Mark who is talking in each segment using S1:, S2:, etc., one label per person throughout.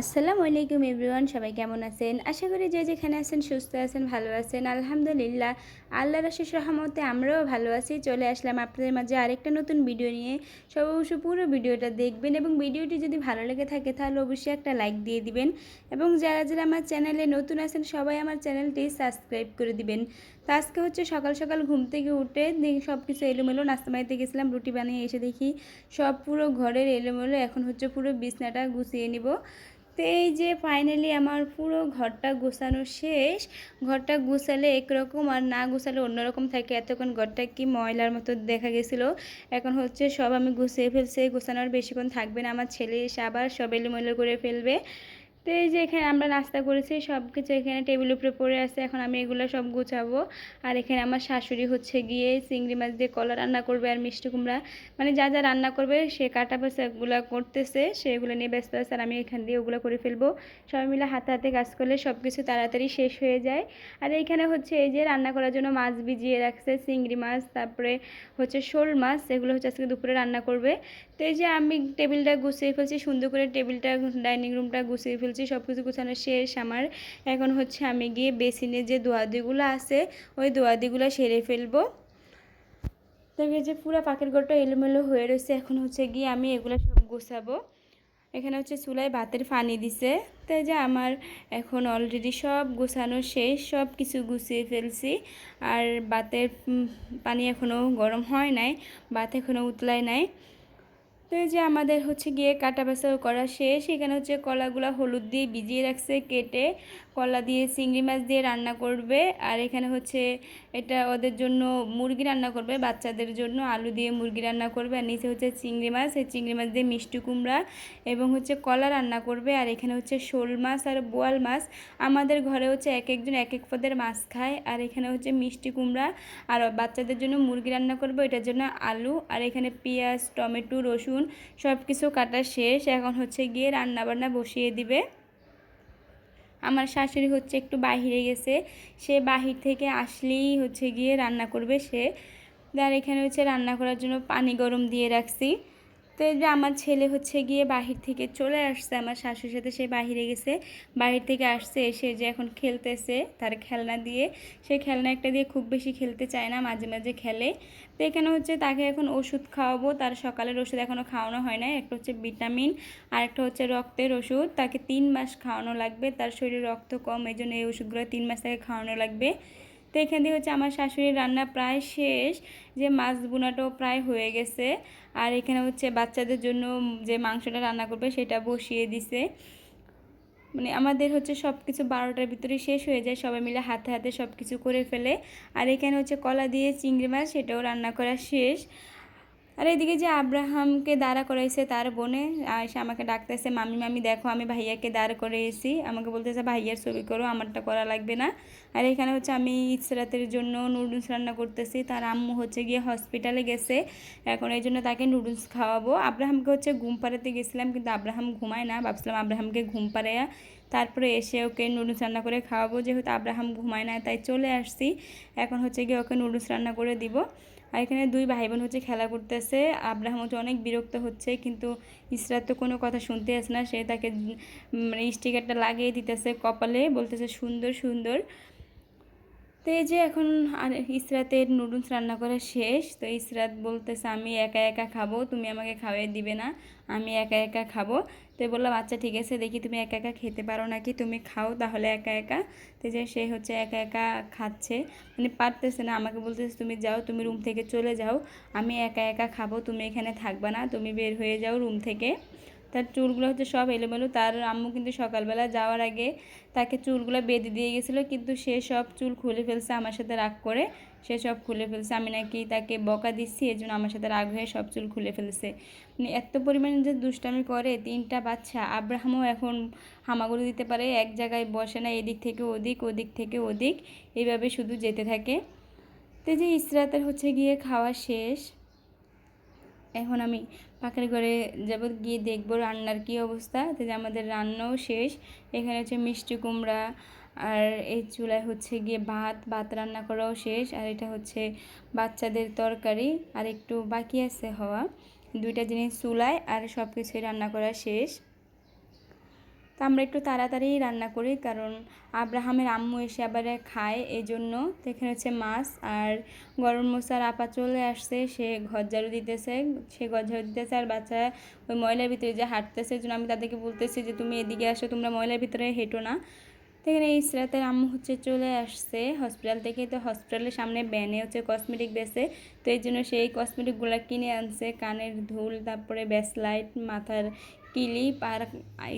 S1: আসসালামু আলাইকুম এভরিওয়ান, সবাই কেমন আছেন? আশা করি যে যেখানে আছেন সুস্থ আছেন, ভালো আছেন, আলহামদুলিল্লাহ। আল্লাহর আশিস রহমতে আমরাও ভালো আছি। চলে আসলাম আপনাদের মাঝে আরেকটা নতুন ভিডিও নিয়ে। সব অবশ্য পুরো ভিডিওটা দেখবেন এবং ভিডিওটি যদি ভালো লেগে থাকে তাহলে অবশ্যই একটা লাইক দিয়ে দিবেন। এবং যারা যারা আমার চ্যানেলে নতুন আছেন, সবাই আমার চ্যানেলটি সাবস্ক্রাইব করে দিবেন। তো আজকে হচ্ছে সকাল সকাল ঘুম থেকে উঠে সব কিছু এলোমেলো, নাস্তা বাড়িতে গেছিলাম, রুটি বানিয়ে এসে দেখি সব পুরো ঘরের এলোমেলো। এখন হচ্ছে পুরো বিছনাটা গুছিয়ে নিব। তো এই যে ফাইনালি আমার পুরো ঘরটা গোছানো শেষ, ঘরটা গুছালে একরকম আর না গুছালে অন্যরকম থাকে। এতক্ষণ ঘরটা কি ময়লার মতো দেখা গেছিল। এখন হচ্ছে সব আমি গুছিয়ে ফেলছি, গোছানোর বেশিক্ষণ থাকবে না। আমার ছেলে এসে আবার সব এলোমেলো করে ফেলবে। তো এই যে এখানে আমরা নাস্তা করেছি সব কিছু এখানে টেবিলের উপরে পড়ে আছে। এখন আমি এগুলো সব গুছাবো। আর এখানে আমার শাশুড়ি হচ্ছে গিয়ে চিংড়ি মাছ দিয়ে কলা রান্না করবে আর মিষ্টি কুমড়া। মানে যা যা রান্না করবে, সে কাটা পেঁচা করতেছে, সেগুলো নিয়ে ব্যস্ত আছে আর আমি এখান দিয়ে ওগুলো করে ফেলব। সবাই মিলে হাতে হাতে কাজ করলে সব কিছু তাড়াতাড়ি শেষ হয়ে যায়। আর এইখানে হচ্ছে এই যে রান্না করার জন্য মাছ ভিজিয়ে রাখছে, চিংড়ি মাছ, তারপরে হচ্ছে শোল মাছ, এগুলো হচ্ছে আজকে দুপুরে রান্না করবে। তো এই যে আমি টেবিলটা গুছিয়ে ফেলছি, সুন্দর করে টেবিলটা ডাইনিং রুমটা গুছিয়ে ফেলছি সব কিছু গুছানো শেষ। আমার এখন হচ্ছে আমি গিয়ে বেসিনে যে দোয়াদিগুলো আছে, ওই দোয়াদিগুলো সেরে ফেলব। দেখে যে পুরো পাখির ঘরটা এলোমেলো হয়ে রয়েছে। এখন হচ্ছে গিয়ে আমি এগুলো সব গুছাবো। এখানে হচ্ছে চুলায় ভাতের পানি দিছে। তাই যে আমার এখন অলরেডি সব গুছানো শেষ সব কিছু গুছিয়ে ফেলছি। আর ভাতের পানি এখনও গরম হয় নাই, ভাত এখনও উতলায় নাই। তো এই যে আমাদের হচ্ছে গিয়ে কাটা বাছাও করা শেষ, এখানে হচ্ছে কলাগুলো হলুদ দিয়ে ভিজিয়ে রাখছে, কেটে কলা দিয়ে চিংড়ি মাছ দিয়ে রান্না করবে, আর এখানে হচ্ছে এটা ওদের জন্য মুরগি রান্না করবে, বাচ্চাদের জন্য আলু দিয়ে মুরগি রান্না করবে, আর নিচে হচ্ছে চিংড়ি মাছ, এই চিংড়ি মাছ দিয়ে মিষ্টি কুমড়া এবং হচ্ছে কলা রান্না করবে, আর এখানে হচ্ছে শোল মাছ আর বোয়াল মাছ, আমাদের ঘরে হচ্ছে এক একজন এক এক পদের মাছ খায়, আর এখানে হচ্ছে মিষ্টি কুমড়া, আর বাচ্চাদের জন্য মুরগি রান্না করবে, এটার জন্য আলু, আর এখানে পেঁয়াজ, টমেটো, রসুন সব কিছু কাটা শেষ। এখন হচ্ছে গিয়ে রান্না বান্না বসিয়ে দিবে। আমার শাশুড়ি হচ্ছে একটু বাহিরে গেছে। সে বাহির থেকে আসলেই হচ্ছে গিয়ে রান্না করবে সে। আর এখানে হচ্ছে রান্না করার জন্য পানি গরম দিয়ে রাখছি। তো এই যে আমার ছেলে হচ্ছে গিয়ে বাহির থেকে চলে আসছে, আমার শাশুর সাথে সে বাহিরে গেছে, বাহির থেকে আসছে, এসে যে এখন খেলতেছে তার খেলনা দিয়ে, সে খেলনা একটা দিয়ে খুব বেশি খেলতে চায় না, মাঝে মাঝে খেলে। তো এখানে হচ্ছে তাকে এখন ওষুধ খাওয়াবো, তার সকালের ওষুধ এখনও খাওয়ানো হয় না একটা হচ্ছে ভিটামিন আর একটা হচ্ছে রক্তের ওষুধ, তাকে তিন মাস খাওয়ানো লাগবে, তার শরীরে রক্ত কম এই জন্য এই ওষুধগুলো তিন মাস তাকে খাওয়ানো লাগবে। তো এখান দিয়ে হচ্ছে আমার শাশুড়ির রান্না প্রায় শেষ, যে মাছ বোনাটাও প্রায় হয়ে গেছে। আর এখানে হচ্ছে বাচ্চাদের জন্য যে মাংসটা রান্না করবে সেটা বসিয়ে দিছে। মানে আমাদের হচ্ছে সব কিছু বারোটার ভিতরে শেষ হয়ে যায়, সবাই মিলে হাতে হাতে সব কিছু করে ফেলে। আর এখানে হচ্ছে কলা দিয়ে চিংড়ি মাছ, সেটাও রান্না করা শেষ। আর এদিকে যে আব্রাহামকে দাঁড়া করাইছে তার বোনে এসে আমাকে ডাকতেছে, মামি মামি, দেখো, আমি ভাইয়াকে দাঁড় করে এসি আমাকে বলতেছে, ভাইয়ার ছবি করো, আমারটা করা লাগবে না। আর এখানে হচ্ছে আমি ইসরাতের জন্য নুডলস রান্না করতেছি। তার আম্মু হচ্ছে গিয়ে হসপিটালে গেছে। এখন এই জন্য তাকে নুডলস খাওয়াবো। আব্রাহামকে হচ্ছে ঘুম পাড়াতে গেছিলাম, কিন্তু আব্রাহাম ঘুমায় না। ভাবছিলাম আব্রাহামকে ঘুম পাড়াইয়া তারপরে এসে ওকে নুডলস রান্না করে খাওয়াবো। যেহেতু আব্রাহাম ঘুমায় না, তাই চলে আসছি। এখন হচ্ছে গিয়ে ওকে নুডলস রান্না করে দিব। আর এখানে দুই ভাই বোন হচ্ছে খেলা করতেছে। আব্রাহাম হচ্ছে অনেক বিরক্ত হচ্ছে, কিন্তু ইসরাত তো কোনো কথা শুনতে আসে না। সে তাকে মানে স্টিকারটা লাগিয়ে দিতেছে কপালে, বলতেছে, সুন্দর সুন্দর। তো এই যে এখন আর ইসরাতের নুডলস রান্না করা শেষ, তো ইসরাত বলতেছে, আমি একা একা খাব, তুমি আমাকে খাওয়াই দিবে না, আমি একা একা খাব। তো বললাম আচ্ছা ঠিক আছে, দেখি তুমি একা একা খেতে পারো নাকি, তুমি খাও তাহলে একা একা। তো যে সে হচ্ছে একা একা খাচ্ছে মানে পারতেছে না, আমাকে বলতেছে, তুমি যাও, তুমি রুম থেকে চলে যাও, আমি একা একা খাব, তুমি এখানে থাকবা না, তুমি বের হয়ে যাও রুম থেকে। তার চুলগুলো হচ্ছে সব এলোমেলো। তার আম্মু কিন্তু সকালবেলা যাওয়ার আগে তাকে চুলগুলো বেঁধে দিয়ে গেছিল, কিন্তু সে সব চুল খুলে ফেলছে আমার সাথে রাগ করে। সে সব খুলে ফেলছে। আমি নাকি তাকে বকা দিচ্ছি এই জন্য আমার সাথে রাগ হয়ে সব চুল খুলে ফেলছে। মানে এত পরিমাণে যে দুষ্টামি করে, তিনটা বাচ্চা। আব্রাহামও এখন হামাগুড়ি দিতে পারে, এক জায়গায় বসে না, এদিক থেকে ওদিক ওদিক থেকে ওদিক। এইভাবে শুধু যেতে থাকে। তো যে ইসরাতের হচ্ছে গিয়ে খাওয়া শেষ। এখন আমি পাখের ঘরে যাব, গিয়ে দেখব রান্নার কি অবস্থা। তো আমাদের রান্নাও শেষ। এখানে হচ্ছে মিষ্টি কুমড়া, আর এই চুলায় হচ্ছে গিয়ে ভাত ভাত রান্না করাও শেষ। আর এটা হচ্ছে বাচ্চাদের তরকারি। আর একটু বাকি আছে হওয়া। দুইটা জিনিস চুলায়, আর সব কিছুই রান্না করা শেষ। তো আমরা একটু তাড়াতাড়ি রান্না করি, কারণ আব্রাহামের আম্মু এসে আবার খায় এই জন্য এখানে হচ্ছে মাছ আর গরম মশার আপা চলে আসছে, সে ঘর ঝাড়ু দিতেছে, সে ঘর ঝাড়ু দিতেছে আর বাচ্চা ওই ময়লার ভিতরে যে হাঁটতেছে এই জন্য আমি তাদেরকে বলতেছি যে, তুমি এদিকে আসো, তোমরা ময়লার ভিতরে হেঁটো না। তো এখানে ইসরাতের আম্মু হচ্ছে চলে আসছে হসপিটাল থেকে। তো হসপিটালের সামনে ব্যানে হচ্ছে কসমেটিক বেসে তো এই জন্য সেই কসমেটিকগুলো কিনে আনছে। কানের ধুল, তারপরে ব্যাসলাইট মাথার ক্লিপ আর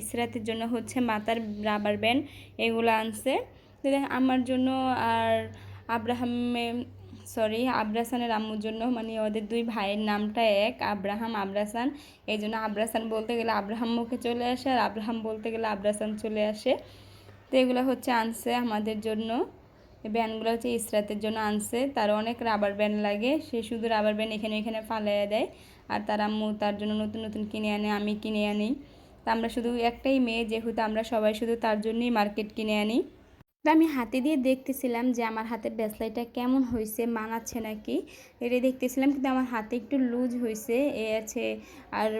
S1: ইসরাতের জন্য হচ্ছে মাথার রাবার ব্যান্ড এগুলো আনছে। তো আমার জন্য আর আব্রাহামে সরি আব্রাসানের আম্মুর জন্য মানে ওদের দুই ভাইয়ের নামটা এক, আব্রাহাম, আব্রাসান। এই জন্য আব্রাসান বলতে গেলে আব্রাহাম মুখে চলে আসে আর আব্রাহাম বলতে গেলে আব্রাসান চলে আসে। তো এগুলো হচ্ছে আনছে আমাদের জন্য। ব্যান্ডগুলো হচ্ছে ইসরাতের জন্য আনছে। তার অনেক রাবার ব্যান্ড লাগে। সে শুধু রাবার ব্যান্ড এখানে এখানে ফালাইয়া দেয়। আর তার আম্মু তার জন্য নতুন নতুন কিনে আনে, আমি কিনে আনি। তা আমরা শুধু একটাই মেয়ে, যেহেতু আমরা সবাই শুধু তার জন্যই মার্কেট কিনে আনি। আমি হাতে দিয়ে দেখতেছিলাম যে আমার হাতের ব্যাসলাইটা কেমন হয়েছে মানাচ্ছে নাকি। এটা দেখতেছিলাম কিন্তু আমার হাতে একটু লুজ হয়েছে এ আছে আর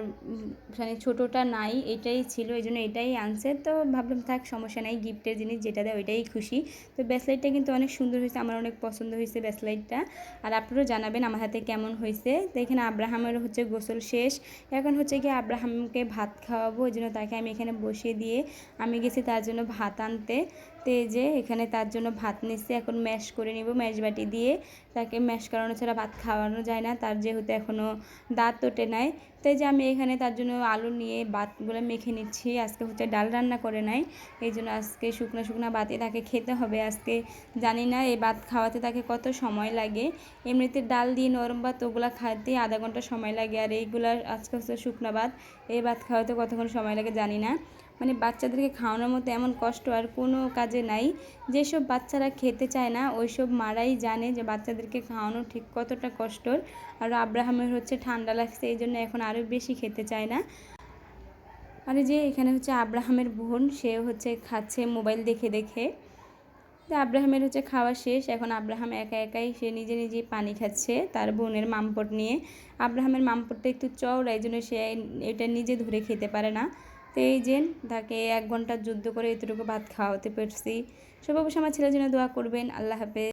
S1: মানে ছোটোটা নাই, এটাই ছিল এই জন্য এটাই আনছে। তো ভাবলাম থাক, সমস্যা নাই, গিফটের জিনিস যেটা দেয় ওইটাই খুশি। তো ব্যাসলাইটটা কিন্তু অনেক সুন্দর হয়েছে আমার অনেক পছন্দ হয়েছে ব্যাসলাইটটা। আর আপনারাও জানাবেন আমার হাতে কেমন হয়েছে তো এখানে আব্রাহামের হচ্ছে গোসল শেষ। এখন হচ্ছে কি আব্রাহামকে ভাত খাওয়াবো ওই জন্য তাকে আমি এখানে বসিয়ে দিয়ে আমি গেছি তার জন্য ভাত আনতে। তে যে এখানে তার জন্য ভাত নিচ্ছি। এখন ম্যাশ করে নিব ম্যাশ বাটি দিয়ে তাকে ম্যাশ করানো ছাড়া ভাত খাওয়ানো যায় না। তার যেহেতু এখনও দাঁত ওঠে নাই। তাই যে আমি এখানে তার জন্য আলু নিয়ে ভাতগুলো মেখে নিচ্ছি। আজকে হচ্ছে ডাল রান্না করে নাই। এই জন্য আজকে শুকনো শুকনো ভাতে তাকে খেতে হবে। আজকে জানি না এই ভাত খাওয়াতে তাকে কত সময় লাগে। এমনিতে ডাল দিয়ে নরম ভাত ওগুলো খাইতে আধা ঘণ্টা সময় লাগে। আর এইগুলো আজকে হচ্ছে শুকনো ভাত। এই ভাত খাওয়াতে কতক্ষণ সময় লাগে জানি না। মানে বাচ্চাদেরকে খাওয়ানোর মতো এমন কষ্ট আর কোনো কাজে নাই। যেসব বাচ্চারা খেতে চায় না, ওইসব মারাই জানে যে বাচ্চাদেরকে খাওয়ানো ঠিক কতটা কষ্টর। আর আব্রাহামের হচ্ছে ঠান্ডা লাগছে, এই জন্য এখন আরও বেশি খেতে চায় না। আর যে এখানে হচ্ছে আব্রাহামের বোন, সে হচ্ছে খাচ্ছে মোবাইল দেখে দেখে। তো আব্রাহামের হচ্ছে খাওয়া শেষ, এখন আব্রাহাম একা একাই, সে নিজে নিজে পানি খাচ্ছে তার বোনের মামপট নিয়ে। আব্রাহামের মামপটটা একটু চওড়া, এই জন্য সে এটা নিজে ধরে খেতে পারে না। তো এই যে, তাকে এক ঘণ্টার যুদ্ধ করে এতটুকু ভাত খাওয়াতে পেরেছি। সব অবশ্যই আমার ছেলের জন্য দোয়া করবেন। আল্লাহ হাফেজ।